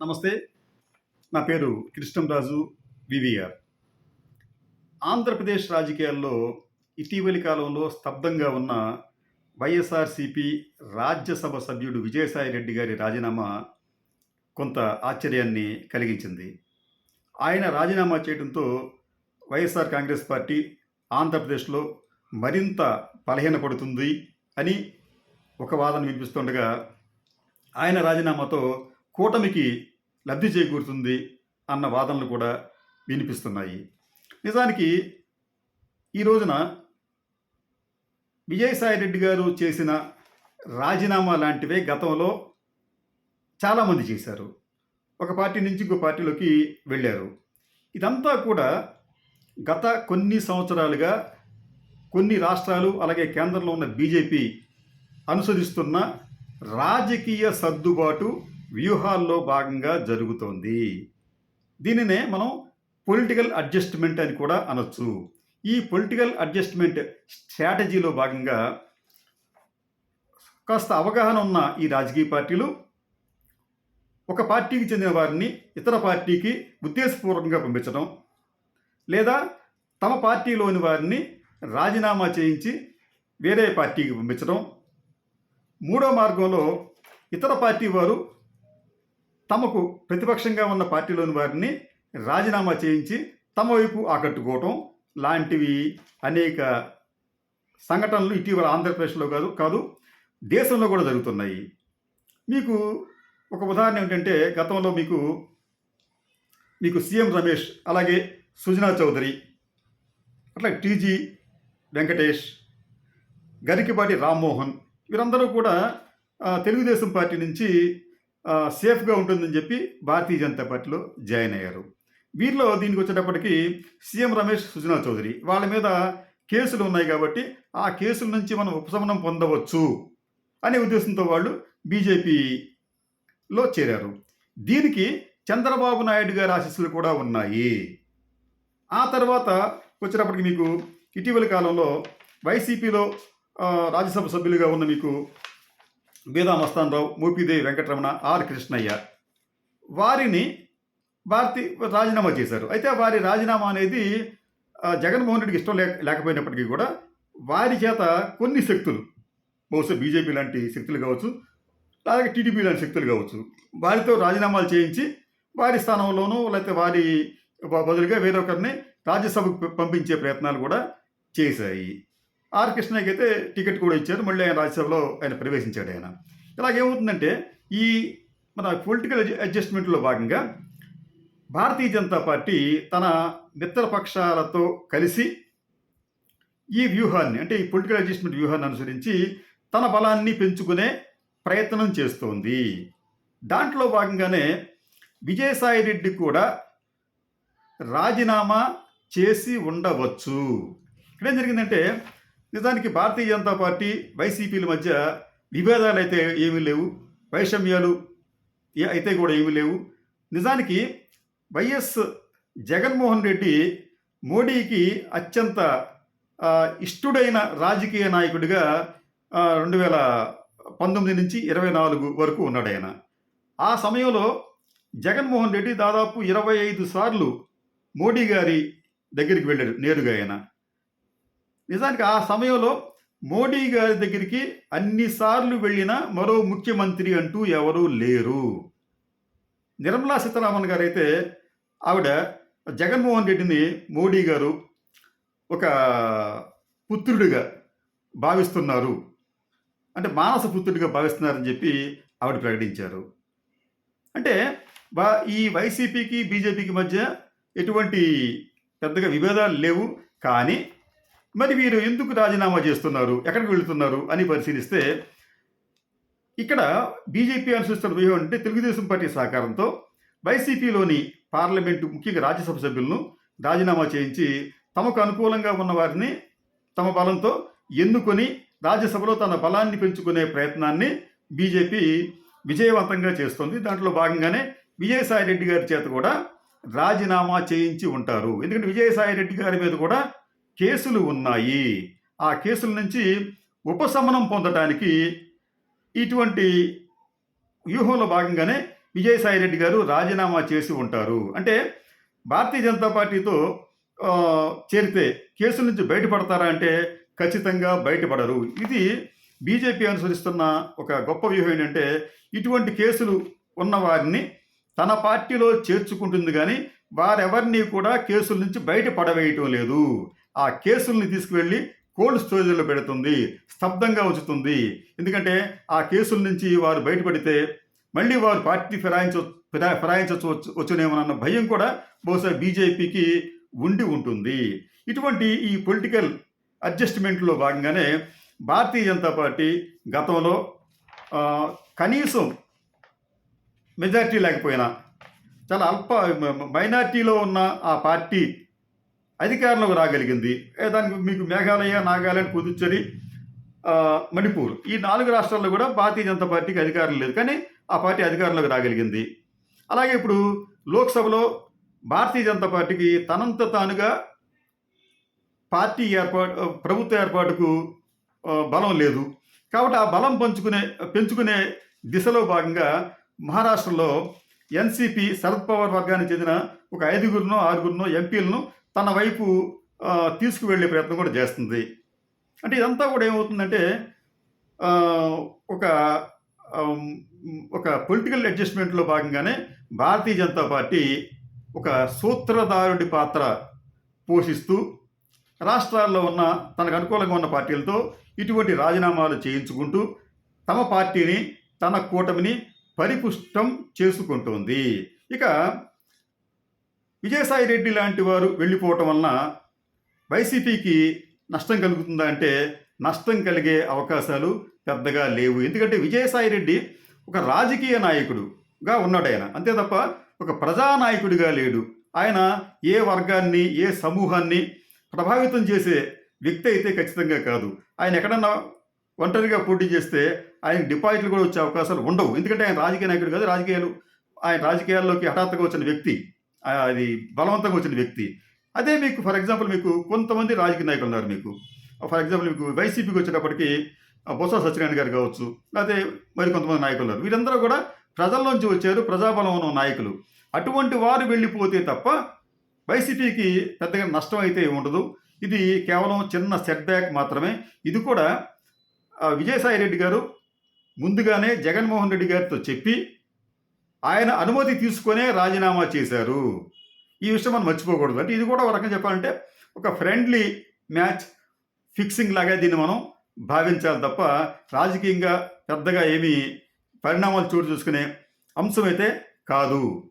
నమస్తే. నా పేరు కృష్ణంరాజు వివిఆర్. ఆంధ్రప్రదేశ్ రాజకీయాల్లో ఇటీవలి కాలంలో స్తబ్దంగా ఉన్న వైఎస్ఆర్సిపి రాజ్యసభ సభ్యుడు విజయసాయి రెడ్డి గారి రాజీనామా కొంత ఆశ్చర్యాన్ని కలిగించింది. ఆయన రాజీనామా చేయడంతో వైఎస్ఆర్ కాంగ్రెస్ పార్టీ ఆంధ్రప్రదేశ్లో మరింత బలహీనపడుతుంది అని ఒక వాదన వినిపిస్తుండగా ఆయన రాజీనామాతో కూటమికి లబ్ధి చేకూరుతుంది అన్న వాదనలు కూడా వినిపిస్తున్నాయి. నిజానికి ఈ రోజున విజయసాయి రెడ్డి గారు చేసిన రాజీనామా లాంటివే గతంలో చాలామంది చేశారు. ఒక పార్టీ నుంచి ఇంకో పార్టీలోకి వెళ్ళారు. ఇదంతా కూడా గత కొన్ని సంవత్సరాలుగా కొన్ని రాష్ట్రాలు అలాగే కేంద్రంలో ఉన్న బీజేపీ అనుసరిస్తున్న రాజకీయ సర్దుబాటు వ్యూహాల్లో భాగంగా జరుగుతోంది. దీనినే మనం పొలిటికల్ అడ్జస్ట్మెంట్ అని కూడా అనొచ్చు. ఈ పొలిటికల్ అడ్జస్ట్మెంట్ స్ట్రాటజీలో భాగంగా కాస్త అవగాహన ఉన్న ఈ రాజకీయ పార్టీలు ఒక పార్టీకి చెందిన వారిని ఇతర పార్టీకి ఉద్దేశపూర్వకంగా పంపించడం లేదా తమ పార్టీలోని వారిని రాజీనామా చేయించి వేరే పార్టీకి పంపించడం. మూడో మార్గంలో ఇతర పార్టీ వారు తమకు ప్రతిపక్షంగా ఉన్న పార్టీలోని వారిని రాజీనామా చేయించి తమ వైపు ఆకట్టుకోవటం లాంటివి అనేక సంఘటనలు ఇటీవల ఆంధ్రప్రదేశ్లో కాదు కాదు దేశంలో కూడా జరుగుతున్నాయి. మీకు ఒక ఉదాహరణ ఏంటంటే గతంలో మీకు మీకు సీఎం రమేష్ అలాగే సుజనా చౌదరి అట్లా టీజీ వెంకటేష్ గరికిపాటి రామ్మోహన్ వీరందరూ కూడా తెలుగుదేశం పార్టీ నుంచి సేఫ్గా ఉంటుందని చెప్పి భారతీయ జనతా పార్టీలో జాయిన్ అయ్యారు. వీరిలో దీనికి వచ్చేటప్పటికి సీఎం రమేష్ సుజనా చౌదరి వాళ్ళ మీద కేసులు ఉన్నాయి కాబట్టి ఆ కేసుల నుంచి మనం ఉపశమనం పొందవచ్చు అనే ఉద్దేశంతో వాళ్ళు బీజేపీలో చేరారు. దీనికి చంద్రబాబు నాయుడు గారి ఆశీస్సులు కూడా ఉన్నాయి. ఆ తర్వాత వచ్చేటప్పటికి మీకు ఇటీవలి కాలంలో వైసీపీలో రాజ్యసభ సభ్యులుగా ఉన్న మీకు బీదా మస్తానరావు మూపిదేవి వెంకటరమణ ఆర్ కృష్ణయ్య. వారిని భారతి రాజీనామా చేశారు. అయితే వారి రాజీనామా అనేది జగన్మోహన్ రెడ్డికి ఇష్టం లేక లేకపోయినప్పటికీ కూడా వారి చేత కొన్ని శక్తులు బహుశా బీజేపీ లాంటి శక్తులు కావచ్చు అలాగే టీడీపీ లాంటి శక్తులు కావచ్చు వారితో రాజీనామాలు చేయించి వారి స్థానంలోనూ లేకపోతే వారి బదులుగా వేరొకరిని రాజ్యసభకు పంపించే ప్రయత్నాలు కూడా చేశాయి. ఆర్ కృష్ణయ్యకి అయితే టికెట్ కూడా ఇచ్చారు. మళ్ళీ ఆయన రాజ్యసభలో ఆయన ప్రవేశించాడు ఆయన. ఇలాగేమవుతుందంటే ఈ మన పొలిటికల్ అడ్జస్ట్మెంట్లో భాగంగా భారతీయ జనతా పార్టీ తన మిత్రపక్షాలతో కలిసి ఈ వ్యూహాన్ని అంటే ఈ పొలిటికల్ అడ్జస్ట్మెంట్ వ్యూహాన్ని అనుసరించి తన బలాన్ని పెంచుకునే ప్రయత్నం చేస్తోంది. దాంట్లో భాగంగానే విజయసాయి రెడ్డి కూడా రాజీనామా చేసి ఉండవచ్చు. ఇక్కడ ఏం జరిగిందంటే నిజానికి భారతీయ జనతా పార్టీ వైసీపీల మధ్య విభేదాలు అయితే ఏమీ లేవు. వైషమ్యాలు అయితే కూడా ఏమీ లేవు. నిజానికి వైఎస్ జగన్మోహన్ రెడ్డి మోడీకి అత్యంత ఇష్టుడైన రాజకీయ నాయకుడిగా రెండు వేల పంతొమ్మిది నుంచి ఇరవై నాలుగు వరకు ఉన్నాడు ఆయన. ఆ సమయంలో జగన్మోహన్ రెడ్డి దాదాపు ఇరవై ఐదు సార్లు మోడీ గారి దగ్గరికి వెళ్ళాడు నేరుగా ఆయన. నిజానికి ఆ సమయంలో మోడీ గారి దగ్గరికి అన్నిసార్లు వెళ్ళిన మరో ముఖ్యమంత్రి అంటూ ఎవరూ లేరు. నిర్మలా సీతారామన్ గారు అయితే ఆవిడ జగన్మోహన్ రెడ్డిని మోడీ గారు ఒక పుత్రుడిగా భావిస్తున్నారు. అంటే మానస పుత్రుడిగా భావిస్తున్నారని చెప్పి ఆవిడ ప్రకటించారు. అంటే ఈ వైసీపీకి బీజేపీకి మధ్య ఎటువంటి పెద్దగా విభేదాలు లేవు. కానీ మరి వీరు ఎందుకు రాజీనామా చేస్తున్నారు? ఎక్కడికి వెళుతున్నారు? అని పరిశీలిస్తే ఇక్కడ బీజేపీ అనుసరిస్తున్న వ్యూహం అంటే తెలుగుదేశం పార్టీ సహకారంతో వైసీపీలోని పార్లమెంటు ముఖ్యంగా రాజ్యసభ సభ్యులను రాజీనామా చేయించి తమకు అనుకూలంగా ఉన్న వారిని తమ బలంతో ఎన్నుకొని రాజ్యసభలో తన బలాన్ని పెంచుకునే ప్రయత్నాన్ని బీజేపీ విజయవంతంగా చేస్తుంది. దాంట్లో భాగంగానే విజయసాయి రెడ్డి గారి చేత కూడా రాజీనామా చేయించి ఉంటారు. ఎందుకంటే విజయసాయి రెడ్డి గారి మీద కూడా కేసులు ఉన్నాయి. ఆ కేసుల నుంచి ఉపశమనం పొందడానికి ఇటువంటి వ్యూహంలో భాగంగానే విజయసాయి రెడ్డి గారు రాజీనామా చేసి ఉంటారు. అంటే భారతీయ జనతా పార్టీతో చేరితే కేసుల నుంచి బయటపడతారా అంటే ఖచ్చితంగా బయటపడరు. ఇది బీజేపీ అనుసరిస్తున్న ఒక గొప్ప వ్యూహం ఏంటంటే ఇటువంటి కేసులు ఉన్న వారిని తన పార్టీలో చేర్చుకుంటుంది కానీ వారెవరిని కూడా కేసుల నుంచి బయటపడవేయటం లేదు. ఆ కేసుల్ని తీసుకువెళ్ళి కోల్డ్ స్టోరేజ్లో పెడుతుంది స్తబ్దంగా ఉంచుతుంది. ఎందుకంటే ఆ కేసుల నుంచి వారు బయటపడితే మళ్ళీ వారు పార్టీ ఫిరాయించ ఫిరాయించవచ్చు వచ్చునేమోనన్న భయం కూడా బహుశా బీజేపీకి ఉండి ఉంటుంది. ఇటువంటి ఈ పొలిటికల్ అడ్జస్ట్మెంట్లో భాగంగానే భారతీయ జనతా పార్టీ గతంలో కనీసం మెజారిటీ లేకపోయినా చాలా అల్ప మైనార్టీలో ఉన్న ఆ పార్టీ అధికారంలోకి రాగలిగింది. దానికి మీకు మేఘాలయ నాగాలాండ్ పుదుచ్చేరి మణిపూర్ ఈ నాలుగు రాష్ట్రాల్లో కూడా భారతీయ జనతా పార్టీకి అధికారం లేదు. కానీ ఆ పార్టీ అధికారంలోకి రాగలిగింది. అలాగే ఇప్పుడు లోక్సభలో భారతీయ జనతా పార్టీకి తనంత తానుగా పార్టీ ఏర్పాటు ప్రభుత్వ ఏర్పాటుకు బలం లేదు. కాబట్టి ఆ బలం పంచుకునే పెంచుకునే దిశలో భాగంగా మహారాష్ట్రలో ఎన్సీపీ శరద్ పవార్ వర్గానికి చెందిన ఒక ఐదుగురినో ఆరుగురినో ఎంపీలను తన వైపు తీసుకువెళ్ళే ప్రయత్నం కూడా చేస్తుంది. అంటే ఇదంతా కూడా ఏమవుతుందంటే ఒక ఒక పొలిటికల్ అడ్జస్ట్మెంట్లో భాగంగానే భారతీయ జనతా పార్టీ ఒక సూత్రధారుడి పాత్ర పోషిస్తూ రాష్ట్రాల్లో ఉన్న తనకు అనుకూలంగా ఉన్న పార్టీలతో ఇటువంటి రాజీనామాలు చేయించుకుంటూ తమ పార్టీని తన కూటమిని పరిపుష్టం చేసుకుంటోంది. ఇక విజయసాయి రెడ్డి లాంటి వారు వెళ్ళిపోవటం వలన వైసీపీకి నష్టం కలుగుతుందా అంటే నష్టం కలిగే అవకాశాలు పెద్దగా లేవు. ఎందుకంటే విజయసాయి రెడ్డి ఒక రాజకీయ నాయకుడుగా ఉన్నాడు ఆయన. అంతే తప్ప ఒక ప్రజానాయకుడిగా లేడు. ఆయన ఏ వర్గాన్ని ఏ సమూహాన్ని ప్రభావితం చేసే వ్యక్తి అయితే ఖచ్చితంగా కాదు. ఆయన ఎక్కడన్నా ఒంటరిగా పోటీ చేస్తే ఆయన డిపాజిట్లు కూడా వచ్చే అవకాశాలు ఉండవు. ఎందుకంటే ఆయన రాజకీయ నాయకుడు కాదు. రాజకీయాలు ఆయన రాజకీయాల్లోకి హఠాత్తుగా వచ్చిన వ్యక్తి. అది బలవంతంగా వచ్చిన వ్యక్తి. అదే మీకు ఫర్ ఎగ్జాంపుల్ మీకు కొంతమంది రాజకీయ నాయకులు ఉన్నారు మీకు. ఫర్ ఎగ్జాంపుల్ మీకు వైసీపీకి వచ్చేటప్పటికి బొత్స సత్యనారాయణ గారు కావచ్చు లేకపోతే మరి కొంతమంది నాయకులు ఉన్నారు. వీరందరూ కూడా ప్రజల్లోంచి వచ్చారు ప్రజాబలం ఉన్న నాయకులు. అటువంటి వారు వెళ్ళిపోతే తప్ప వైసీపీకి పెద్దగా నష్టం అయితే ఉండదు. ఇది కేవలం చిన్న సెట్ బ్యాక్ మాత్రమే. ఇది కూడా విజయసాయి రెడ్డి గారు ముందుగానే జగన్మోహన్ రెడ్డి గారితో చెప్పి ఆయన అనుమతి తీసుకునే రాజీనామా చేశారు. ఈ విషయం మనం మర్చిపోకూడదు. అంటే ఇది కూడా ఒక రకంగా చెప్పాలంటే ఒక ఫ్రెండ్లీ మ్యాచ్ ఫిక్సింగ్ లాగా దీన్ని మనం భావించాలి తప్ప రాజకీయంగా పెద్దగా ఏమీ పరిణామాలు చోటు చూసుకునే అంశం అయితే కాదు.